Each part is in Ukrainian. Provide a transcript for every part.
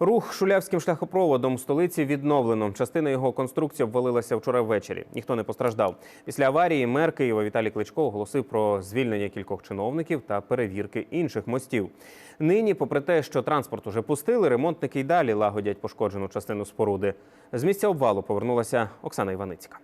Рух шулявським шляхопроводом столиці відновлено. Частина його конструкції обвалилася вчора ввечері. Ніхто не постраждав. Після аварії мер Києва Віталій Кличко оголосив про звільнення кількох чиновників та перевірки інших мостів. Нині, попри те, що транспорт уже пустили, ремонтники й далі лагодять пошкоджену частину споруди. З місця обвалу повернулася Оксана Іваницька.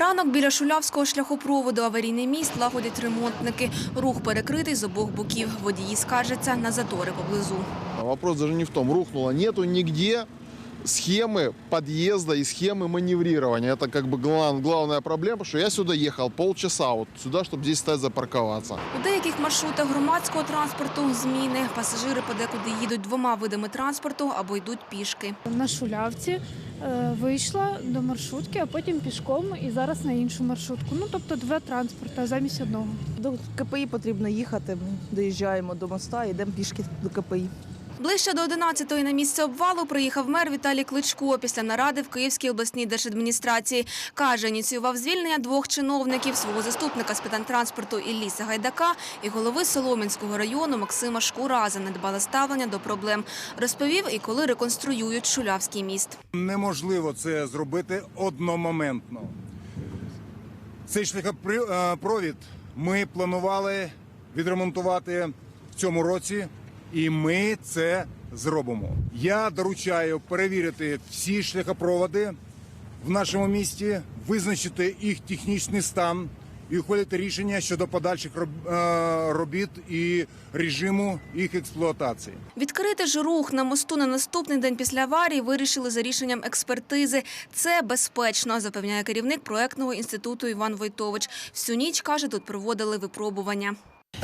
Ранок біля Шулявського шляхопроводу аварійний міст лагодять ремонтники. Рух перекритий з обох боків. Водії скаржаться на затори поблизу. Вопрос даже не в том, рухнуло. Нету нигде схемы подъезда и схемы маневрирования. Это как бы глав- главная проблема, потому что я сюда ехал полчаса вот сюда, чтобы здесь стать запарковаться. У деяких маршрутах громадського транспорту зміни. Пасажири подекуди їдуть двома видами транспорту або йдуть пішки. На шулявці е, вийшла до маршрутки, а потім пішком і зараз на іншу маршрутку. Ну тобто два транспорти замість одного. До КПІ потрібно їхати. Ми доїжджаємо до моста, йдемо пішки до КПІ. Ближче до 11-ї на місце обвалу приїхав мер Віталій Кличко після наради в Київській обласній держадміністрації. Каже, ініціював звільнення двох чиновників, свого заступника з питань транспорту Ілліса Гайдака і голови Солом'янського району Максима Шкура за недбале ставлення до проблем. Розповів і коли реконструюють Шулявський міст. Неможливо це зробити одномоментно. Цей шляхопровід ми планували відремонтувати в цьому році, і ми це зробимо. Я доручаю перевірити всі шляхопроводи в нашому місті, визначити їх технічний стан і ухвалити рішення щодо подальших е, робіт і режиму їх експлуатації. Відкрити ж рух на мосту на наступний день після аварії вирішили за рішенням експертизи. Це безпечно, запевняє керівник проектного інституту Іван Войтович. Всю ніч каже, тут проводили випробування.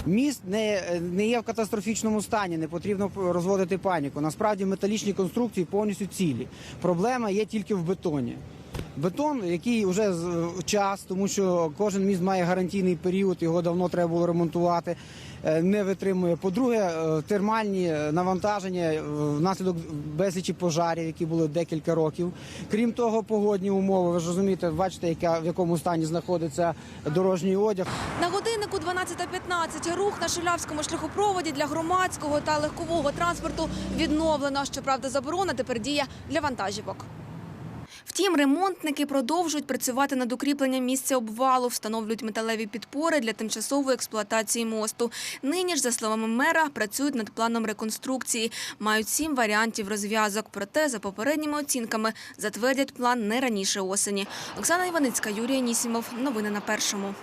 Міст не, не є в катастрофічному стані, не потрібно розводити паніку. Насправді металічні конструкції повністю цілі. Проблема є тільки в бетоні. Бетон, який вже час, тому що кожен міст має гарантійний період, його давно треба було ремонтувати, е, не витримує. По-друге, е, термальні навантаження е, внаслідок безлічі пожарів, які були декілька років. Крім того, погодні умови. Ви ж розумієте, бачите, яка в якому стані знаходиться дорожній одяг. Годиннику 12.15 рух на Шулявському шляхопроводі для громадського та легкового транспорту відновлено. Щоправда, заборона тепер діє для вантажівок. Втім, ремонтники продовжують працювати над укріпленням місця обвалу, встановлюють металеві підпори для тимчасової експлуатації мосту. Нині ж, за словами мера, працюють над планом реконструкції. Мають сім варіантів розв'язок. Проте, за попередніми оцінками, затвердять план не раніше осені. Оксана Іваницька, Юрій Нісімов. Новини на першому.